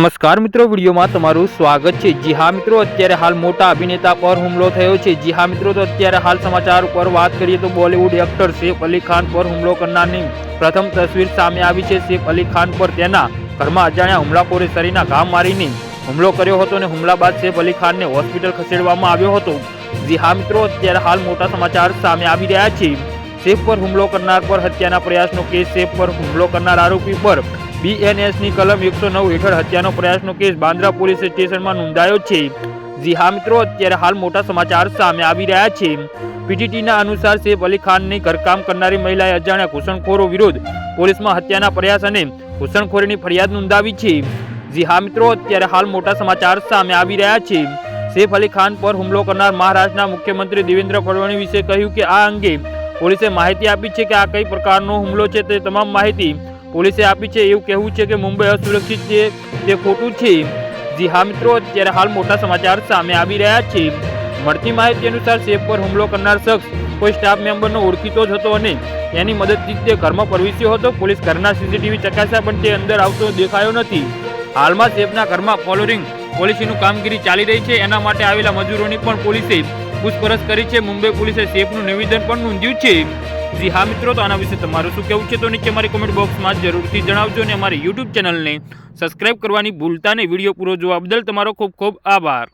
નમસ્કાર મિત્રો, વિડીયોમાં તમારું સ્વાગત છે. જી હા મિત્રો, અત્યારે હાલ મોટા અભિનેતા પર હુમલો થયો છે. જી હા મિત્રો, તો અત્યારે હાલ સમાચાર ઉપર વાત કરીએ તો બોલિવૂડ એક્ટર સૈફ અલી ખાન પર હુમલો કરનારની પ્રથમ તસવીર સામે આવી છે. સૈફ અલી ખાન પર તેના ઘરમાં અજાણ્યા હુમલાખોરે શરીરના ઘા મારીને હુમલો કર્યો હતો અને હુમલા બાદ સૈફ અલી ખાનને હોસ્પિટલ ખસેડવામાં આવ્યો હતો. જી હા મિત્રો, અત્યારે હાલ મોટા સમાચાર સામે આવી રહ્યા છે. સૈફ પર હુમલો કરનાર પર હત્યાના પ્રયાસનો કેસ, સૈફ પર હુમલો કરનાર આરોપી પર બીએનએસની કલમ એકસો નવ હેઠળ હત્યાનો પ્રયાસનો કેસ બાંદ્રા પોલીસ સ્ટેશનમાં નોંધાયો છે. જી હા મિત્રો, અત્યારે હાલ મોટા સમાચાર સામે આવી રહ્યા છે. પીટીટીના અનુસાર શેફ અલી ખાનની ઘરકામ કરનારી મહિલાએ અજાણ્યા ઘૂસણખોરો વિરુદ્ધ પોલીસમાં હત્યાના પ્રયાસ અને ઘૂસણખોરીની ફરિયાદ નોંધાવી છે. જી હા મિત્રો, અત્યારે હાલ મોટા સમાચાર સામે આવી રહ્યા છે. સૈફ અલી ખાન પર હુમલો કરનાર મહારાષ્ટ્રના મુખ્યમંત્રી દેવેન્દ્ર ફડણવીસે વિશે કહ્યું કે આ અંગે પોલીસે માહિતી આપી છે કે આ કઈ પ્રકારનો હુમલો છે તે તમામ માહિતી પોલીસે આપી છે એવું કહેવું છે કે મુંબઈ અસુરક્ષિત છે તે ખોટું છે. જી હા મિત્રો, અત્યારે હાલ મોટા સમાચાર સામે આવી રહ્યા છે. મળતી માહિતી અનુસાર સેફ પર હુમલો કરનાર શખ્સ કોઈ સ્ટાફ મેમ્બરનો ઓળખીતો જ હતો અને એની મદદથી તે ઘરમાં પ્રવેશ્યો હતો. પોલીસ ઘરના સીસીટીવી ચકાસ્યા પણ તે અંદર આવતો દેખાયો નથી. હાલમાં સેફના ઘરમાં ફોલોરિંગ પોલીસીનું કામગીરી ચાલી રહી છે. એના માટે આવેલા મજૂરોની પણ પોલીસે પૂછપરછ કરી છે. મુંબઈ પોલીસે સેફનું નિવેદન પણ નોંધ્યું છે. જી હા મિત્રો, તો આના વિશે તમારું શું કહેવું છે તો નીચે મારી કોમેન્ટ બોક્સમાં જરૂરથી જણાવજો અને અમારી યુટ્યુબ ચેનલને સબસ્ક્રાઈબ કરવાની ભૂલતા નહીં. વીડિયો પૂરો જોવા બદલ તમારો ખૂબ ખૂબ આભાર.